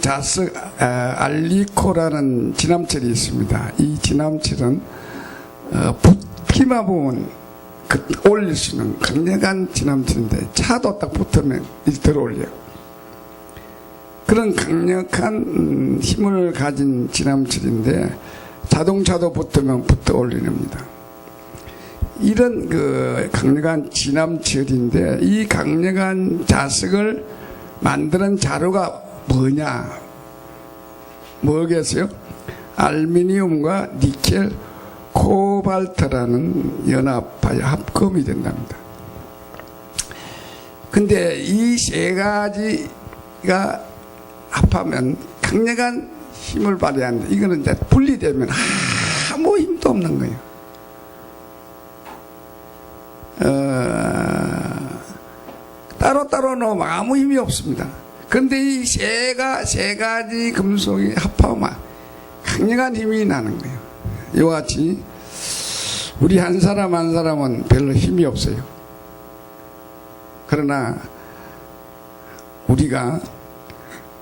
자스 아, 알리코라는 지남철이 있습니다. 이 지남철은 어, 붓기만 보면 그 올릴 수 있는 강력한 지남철인데 차도 딱 붙으면 일들어 올려요. 그런 강력한 음, 힘을 가진 지남철인데 자동차도 붙으면 붙어 올리랍니다. 이런 그 강력한 지남철인데 이 강력한 자석을 만드는 자료가 뭐냐? 뭐겠어요? 알미니움과 니켈, 코발트라는 연합하여 합금이 된답니다. 근데 이 세 가지가 합하면 강력한 힘을 발휘하는데 이거는 이제 분리되면 아무 힘도 없는 거예요. 어, 따로따로 놓으면 아무 힘이 없습니다. 그런데 이 세가, 세 가지 금속이 합하면 강력한 힘이 나는 거예요. 이와 같이 우리 한 사람 한 사람은 별로 힘이 없어요. 그러나 우리가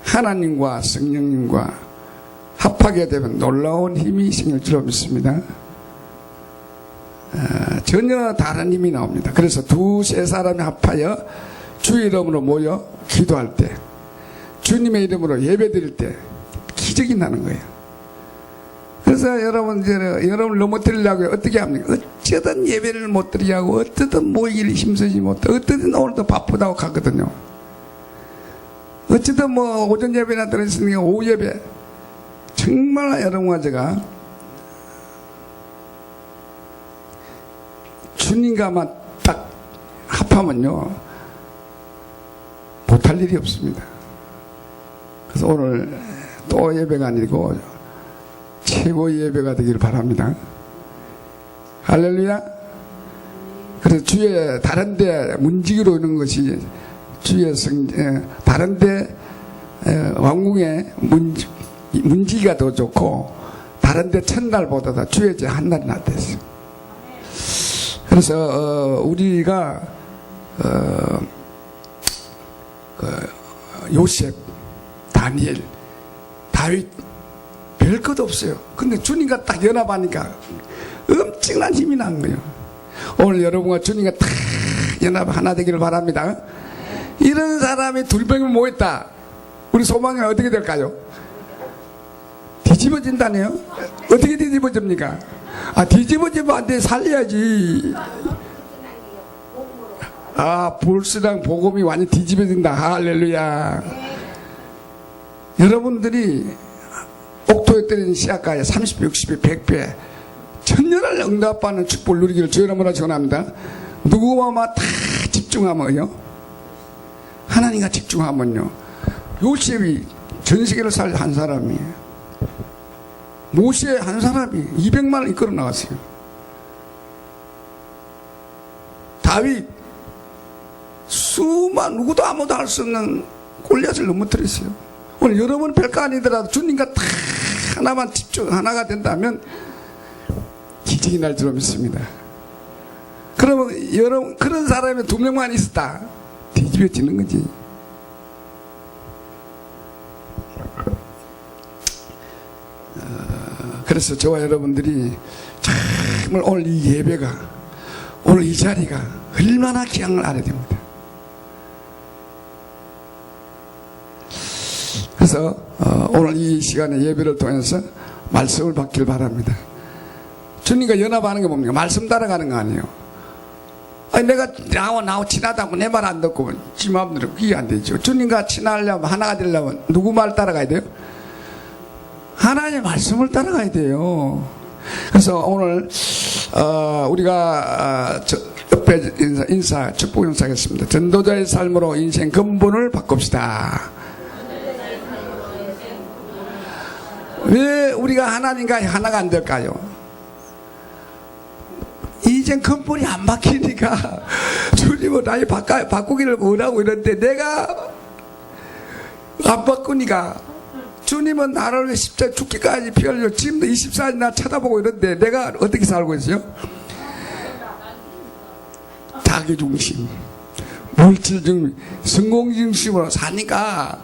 하나님과 성령님과 합하게 되면 놀라운 힘이 생길 줄 믿습니다. 어, 전혀 다른 힘이 나옵니다. 그래서 두세 사람이 합하여 주의 이름으로 모여 기도할 때, 주님의 이름으로 예배 드릴 때 기적이 나는 거예요. 그래서 여러분, 이제 여러분을 넘어뜨리려고 어떻게 합니까? 어쩌든 예배를 못 드리고, 어쩌든 모이기를 힘쓰지 못해, 어쩌든 오늘도 바쁘다고 가거든요. 어쨌든 뭐 오전 예배나 들었으니까 오후 예배 정말 여러분과 제가 주님과만 딱 합하면요 못할 일이 없습니다. 그래서 오늘 또 예배가 아니고 최고 예배가 되기를 바랍니다. 할렐루야. 그래서 주의 다른데 문지기로 오는 것이 주의 성 에, 다른데 에, 왕궁의 문 문지기가 더 좋고 다른데 첫날보다 주의 제 한날이 낫댔어요. 그래서 어, 우리가 어, 그 요셉, 다니엘, 다윗 별것 없어요. 근데 주님과 딱 연합하니까 엄청난 힘이 난 거예요. 오늘 여러분과 주님과 딱 연합 하나 되기를 바랍니다. 이런 사람이 둘 병이 모였다. 우리 소망이 어떻게 될까요? 뒤집어진다네요. 어떻게 뒤집어집니까? 아 뒤집어지면 안 돼. 살려야지. 아 불수랑 복음이 완전 뒤집어진다. 할렐루야. 여러분들이 옥토에 때리는 시약가에 30배, 60배, 100배 천년을 응답받는 축복을 누리기를 주의 이름으로 전합니다. 누구와만 다 집중하면요. 하나님과 집중하면요. 요셉이 전 세계를 살 한 사람이에요. 모세 한 사람이 200만을 이끌어 나갔어요. 다윗 수만 누구도 아무도 할 수 없는 골리앗을 넘어뜨렸어요. 오늘 여러분 별거 아니더라도 주님과 다 하나만 집중 하나가 된다면 기적이 날 줄 믿습니다. 그러면 여러분 그런 사람이 두 명만 있었다 뒤집어지는 거지. 어, 그래서 저와 여러분들이 정말 오늘 이 예배가 오늘 이 자리가 얼마나 걸 알아야 됩니다. 그래서 어, 오늘 이 시간에 예배를 통해서 말씀을 받길 바랍니다. 주님과 연합하는 게 뭡니까? 말씀 따라가는 거 아니에요. 아니 내가 나와 나와 친하다고 내 말 안 듣고 지 마음대로 그게 안 되죠. 주님과 친하려면 하나가 되려면 누구 말 따라가야 돼요? 하나님의 말씀을 따라가야 돼요. 그래서 오늘 어, 우리가 어, 저, 옆에 인사, 인사 축복 인사하겠습니다. 전도자의 삶으로 인생 근본을 바꿉시다. 왜 우리가 하나님과 하나가 안 될까요? 이젠 근본이 안 바뀌니까 주님은 나의 바꿔, 바꾸기를 원하고 이런데 내가 안 바꾸니까 주님은 나를 위해 십자 죽기까지 피 흘려 지금도 24일 나 쳐다보고 이런데 내가 어떻게 살고 있어요? 자기 중심 물질 중심 성공 중심으로 사니까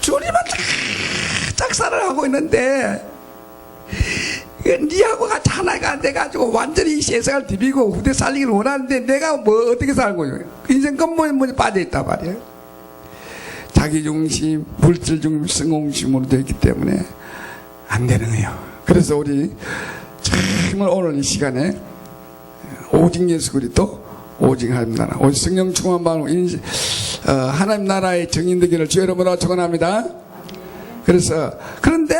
주님은 다 하고 있는데 그 니하고 같이 하나가 돼가지고 완전히 이 세상을 디비고 후대 살리기를 원하는데 내가 뭐 어떻게 살고 있는 거야? 인생根本에 빠져있단 말이에요. 자기 중심, 물질 중심, 성공심으로 되어 있기 때문에 안 되는 거예요. 그래서 우리 정말 오늘 이 시간에 오직 예수 그리스도 오직 하나님 나라 오직 성령 충만 받고 인시- 어, 하나님 나라의 정인 되기를 주 여러분으로 축원합니다 그래서 그런데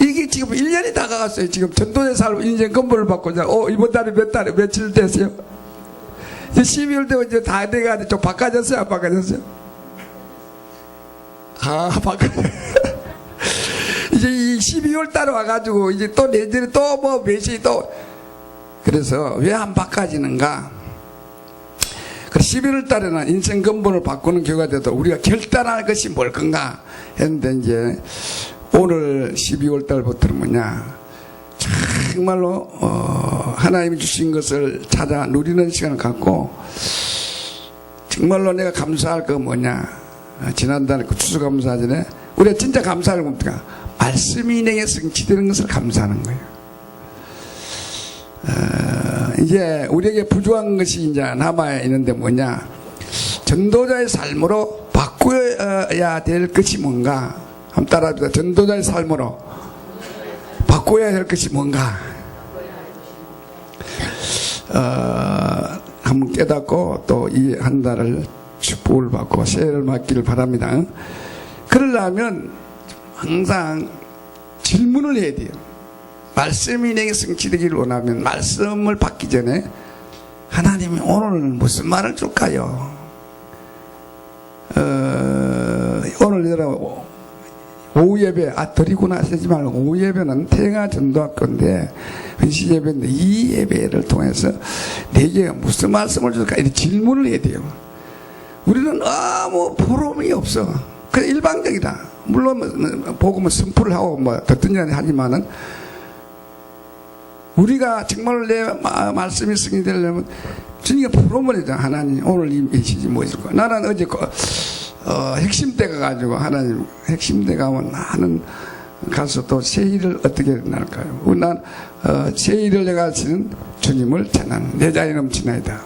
이게 지금 1년이 다가갔어요. 지금 전도에 살고 인생 건물을 받고 이제 어, 이번 달에 몇 달에 며칠 됐어요? 이제 12월 되고 이제 다 돼가지고 좀 바꿔졌어요? 안 바꿔졌어요? 아 바꿔. 이제 이 12월 달에 와가지고 이제 또 내년에 또 뭐 몇시 또. 그래서 왜 안 바꿔지는가? 그 11월 달에는 인생 근본을 바꾸는 교회가 돼도 우리가 결단할 것이 뭘 건가 했는데 이제 오늘 12월 달부터는 뭐냐. 정말로 어, 하나님이 주신 것을 찾아 누리는 시간을 갖고 정말로 내가 감사할 거 뭐냐. 어, 지난달에 그 추수감사 전에 우리가 진짜 감사를 뭡니까? 말씀이 내게 성취되는 것을 감사하는 거예요. 어, 이제 우리에게 부족한 것이 이제 남아 있는데 뭐냐. 전도자의 삶으로 바꾸어야 될 것이 뭔가. 한번 따라합니다. 전도자의 삶으로 바꿔야 될 것이 뭔가. 어, 한번 깨닫고 또 이 한 달을 축복을 받고 새해를 맞기를 바랍니다. 그러려면 항상 질문을 해야 돼요 말씀이 내게 성취되기를 원하면 말씀을 받기 전에 하나님이 오늘 무슨 말을 줄까요? 어, 오늘 여러분 오후 예배 아 드리고 나서지 말고 오후 예배는 태영아 전도할 건데 현시 예배인데 이 예배를 통해서 내게 무슨 말씀을 줄까 이런 질문을 해야 돼요. 우리는 아무 보람이 없어. 그냥 일방적이다. 물론 뭐, 뭐, 복음을 선포를 하고 뭐 듣든지 하지만은 우리가 정말 내 마- 말씀이 승이 되려면 주님가 부러워버리죠 하나님 오늘 이 메시지 뭐일까? 나는 어제 그, 어, 핵심 때 가 가지고 하나님 핵심 때 가 면 나는 가서 또 세일을 어떻게 날까요? 난 어, 세일을 내가 하시는 주님을 전하는 내 자리 넘치나이다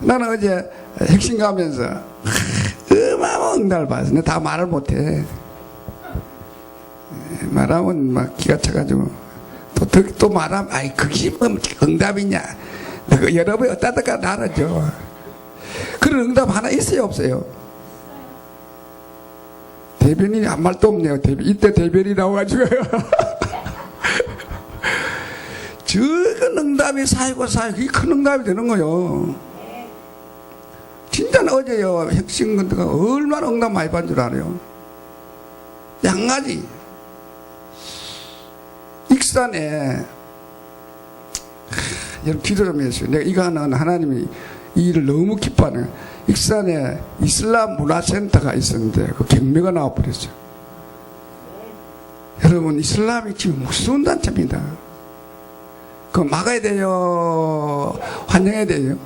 나는 어제 핵심 가면서 어마어마한 응답을 받았어 내가 다 말을 못해. 말하면 막 기가 차가지고 또, 말하면 아이 그게 뭐 응답이냐. 그 여러분이 어디다 나라죠 그런 응답 하나 있어요 없어요? 대변인이 한 말도 없네요. 대변, 이때 대변이 나와가지고요. 저건 응답이 쌓이고 쌓이고 그게 큰 응답이 되는 거요. 진짜 어제요. 핵심 건드가 얼마나 응답 많이 받은 줄 알아요? 양 가지 하, 여러분 기도 좀 해주세요. 내가 이거 하는 하나님이 이 일을 너무 기뻐하는. 익산에 이슬람 문화센터가 있었는데 그 경매가 나와버렸어요. 여러분 이슬람이 지금 무서운 단체입니다. 그거 막아야 돼요. 환영해야 돼요.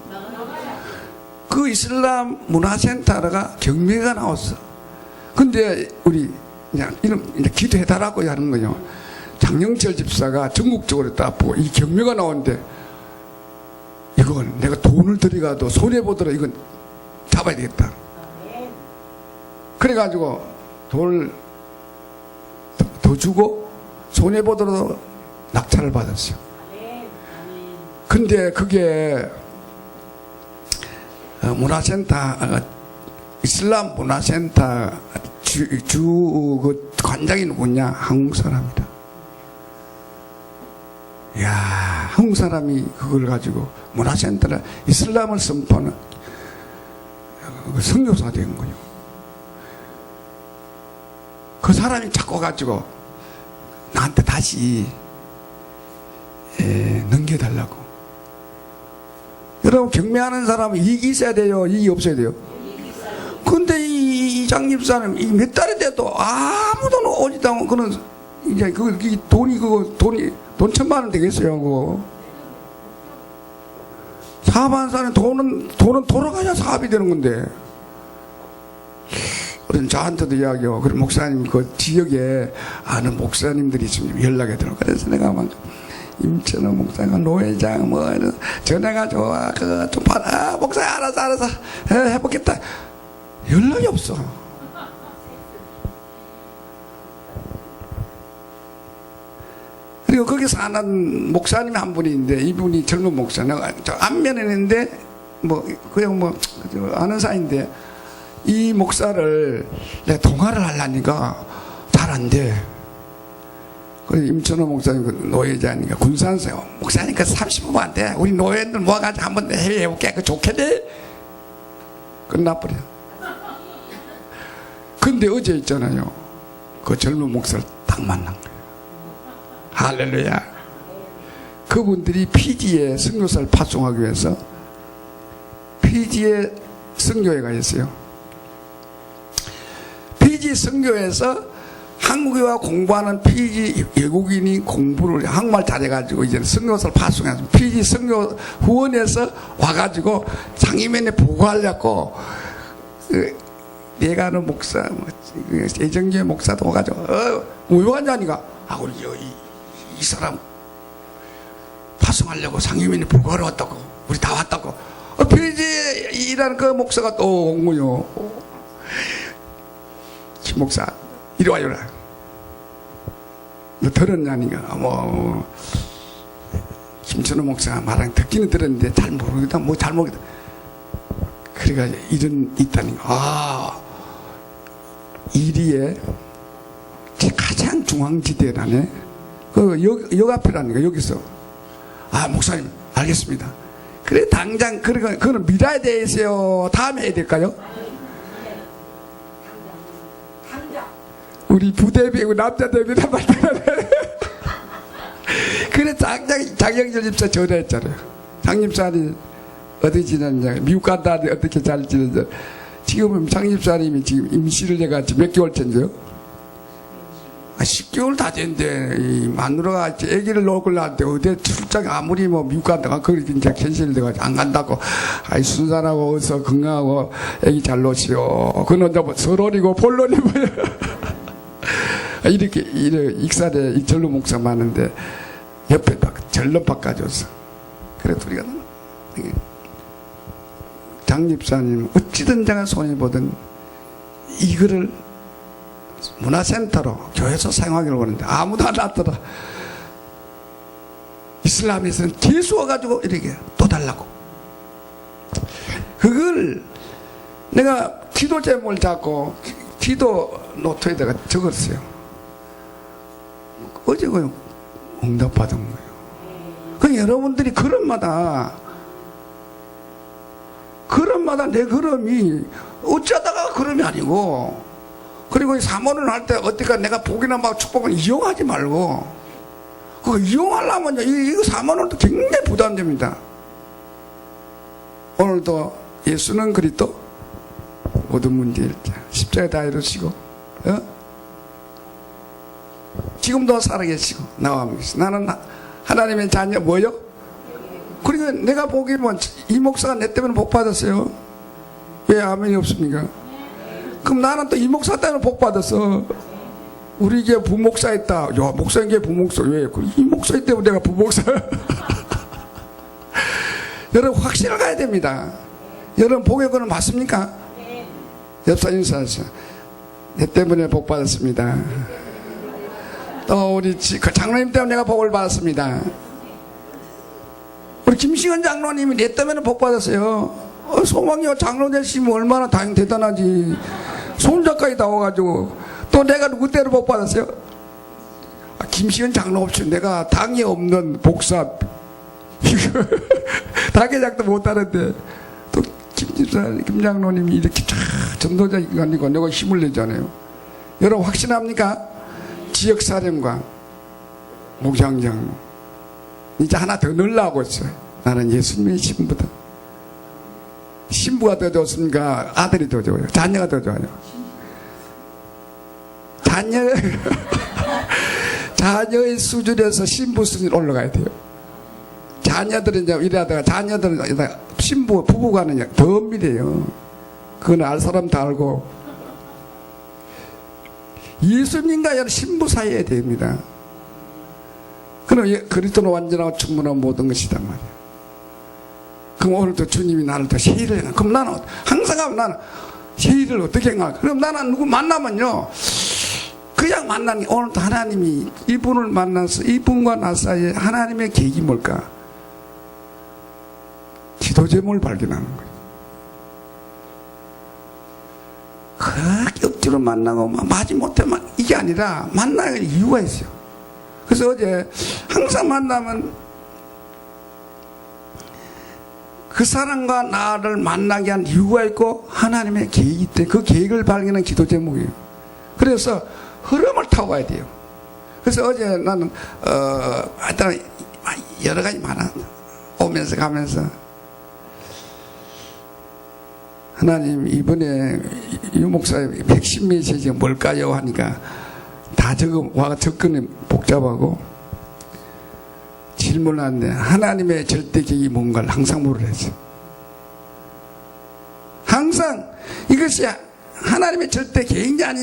그 이슬람 문화센터가 경매가 나왔어. 근데 우리 그냥 이런 기도해달라고 하는 거예 요. 장영철 집사가 전국적으로 따보고 이 경매가 나오는데 이건 내가 돈을 들여가도 손해보더라도 이건 잡아야 되겠다. 그래가지고 돈을 더- 더 주고 손해보더라도 낙찰을 받았어요. 근데 그게 어, 문화센터 어, 이슬람 문화센터 주, 주, 그 관장이 누구냐? 한국 사람이다. 야 한국 사람이 그걸 가지고 문화센터를 이슬람을 선포하는 그 선교사가 된 거예요. 그 사람이 자꾸 가지고 나한테 다시 에, 넘겨달라고. 여러분 경매하는 사람은 이익이 있어야 돼요. 이익이 없어야 돼요. 근데 이, 이 장집사는 이 몇 달이 돼도 아무도 오지도 않고 그런 이제 그, 그 돈이 그거 돈이 돈 천만 원 되겠어요 그거? 사업하는 돈은 돈은 돌아가야 사업이 되는 건데. 그런 저한테도 이야기하고 그런 목사님 그 지역에 아는 목사님들이 있으면 연락이 들어 그래서 내가 막 임천호 목사가 노회장 뭐 전화가 좋아. 그거 좀 봐라. 아, 목사 알아서 알아서. 해, 해보겠다. 연락이 없어 그리고 거기 사는 목사님 한 분이 있는데 이분이 젊은 목사 내가 저 안면에 있는데 뭐 그냥 뭐 아는 사이인데 이 목사를 내가 동화를 하려니까 잘 안 돼. 그래서 임천호 목사님 그 노예자니까 군산세요. 목사니까 30분 안 돼. 우리 노예들 모아가지고 한번 해외 해볼게. 그 좋겠네. 끝나버려. 근데 어제 있잖아요. 그 젊은 목사를 딱 만난 거예요. 할렐루야. 그분들이 피지에 선교사를 파송하기 위해서 피지에 선교회가 있어요. 피지 선교에서 한국에 와 공부하는 피지 외국인이 공부를 한국말 잘해가지고 이제 선교사를 파송해서 피지 선교 후원에서 와가지고 상임위원회 보고하려고 그 내가 아는 목사 뭐, 그 예정교회 목사도 와가지고 어, 왜 왔냐니까 아 우리 저, 이, 이 사람 파송하려고 상임위원회 보고하러 왔다고 우리 다 왔다고. 어, 일하는 그 목사가 또온 거요. 김 목사 이리 와요라. 너 들었냐니까 뭐 김천호 목사 말한 듣기는 들었는데 잘 모르겠다 뭐 잘 모르겠다. 그래가 이런 있다니까 아 이리에 가장 중앙지대라네 그역 역 앞이라니까 여기서. 아 목사님 알겠습니다. 그래 당장 그러니까 그거는 미라에 대해서요 다음에 해야 될까요? 우리 부대 배우 남자 대비란 말들하네. 그래 장장 장영철 집사 전화했잖아요. 장 집사님 어디 지냈냐. 미국 간다는데 어떻게 잘 지내냐. 지금은 장 집사님이 지금 임시를 해가지고 몇 개월째인데요 아, 10개월 다 됐는데 이 마누라가 아기를 놓고 나한테 어디 출장 아무리 뭐 미국 간다가 거기 이제 캔슬 돼가지고 안 간다고. 아이 순산하고 어서 건강하고 아기 잘 놓으시오. 그는 이제 뭐 서론이고 본론이고 아, 이렇게 이래 익산에 이 전로 목사 많은데 옆에 막 전로박 가져왔어. 그래 우리가 이게 장집사님 어찌든 장에 손해 보든 이거를 문화센터로 교회에서 사용하기를 원하는데 아무도 안 왔더라. 이슬람에서는 재수 와가지고 이렇게 또 달라고. 그걸 내가 기도 제목을 잡고 기도 노트에다가 적었어요. 어제 그 응답받은 거예요. 그 여러분들이 그런마다 그런마다 내 걸음이 어쩌다가 걸음이 아니고 그리고 이 사모를 할 때 어디가 내가 복이나 막 축복을 이용하지 말고 그거 이용하려면 이- 이거 사모는도 굉장히 부담됩니다. 오늘도 예수는 그리스도 모든 문제를 십자가에 다 이루시고 어? 지금도 살아계시고 나와 함께 계시고 나는 하- 하나님의 자녀 뭐요? 그러니까 내가 보기에는 이 목사가 내 때문에 복 받았어요. 왜 아멘이 없습니까? 그럼 나는 또 이 목사 때문에 복 받았어. 우리 게 부목사 있다. 야 목사인 게 부목사 왜? 그이 목사 때문에 내가 부목사. 여러분 확신을 가야 됩니다. 여러분 복의 거는 맞습니까? 옆사 인사하세요. 내 때문에 복 받았습니다. 또 우리 지- 그 장로님 때문에 내가 복을 받았습니다. 우리 김시현 장로님이 내 때문에 복 받았어요. 어, 소망이와 장로 되시면 얼마나 당 대단하지. 손자까지 나와가지고 또 내가 누구 때문에 복 받았어요? 아, 김시현 장로 없이 내가 당이 없는 복사 당회장도 못하는데 또 김집사 김장로님이 이렇게 쫙 전도자니까 내가 힘을 내잖아요. 여러분 확신합니까? 지역 사령관, 목장장, 이제 하나 더 넣으려고 했어요. 나는 예수님의 신부다. 신부가 더 좋습니까? 아들이 더 좋아요? 자녀가 더 좋아요? 자녀, 자녀의 수준에서 신부 수준 올라가야 돼요. 자녀들은 이제 이래다가 자녀들은 신부, 부부간은 더 엄밀해요. 그건 알 사람 다 알고. 예수님과 신부 사이에 됩니다. 그럼 예- 그리스도는 완전하고 충분한 모든 것이단 말이에요. 그럼 오늘도 주님이 나를 더 세일을 해가. 그럼 나는 항상 하면 나는 세일을 어떻게 해가? 그럼 나는 누구 만나면요. 그냥 만나는 게 오늘도 하나님이 이분을 만나서 이분과 나 사이에 하나님의 계획이 뭘까? 기도 제목을 발견하는 거예요. 그렇게 억지로 만나고 막 마지 못하면 이게 아니라 만나야 이유가 있어요. 그래서 어제 항상 만나면 그 사람과 나를 만나게 한 이유가 있고 하나님의 계획이 있대. 그 계획을 발견한 기도 제목이에요. 그래서 흐름을 타고 가야 돼요. 그래서 어제 나는 어 하여튼 여러 가지 많아 오면서 가면서 하나님 이번에 유 목사의 백신 메시지가 뭘까요 하니까 다 적어 와 접근이 복잡하고 질문하는데 하나님의 절대 계획이 뭔가를 항상 물으랬어. 항상 이것이 하나님의 절대 계획이 아니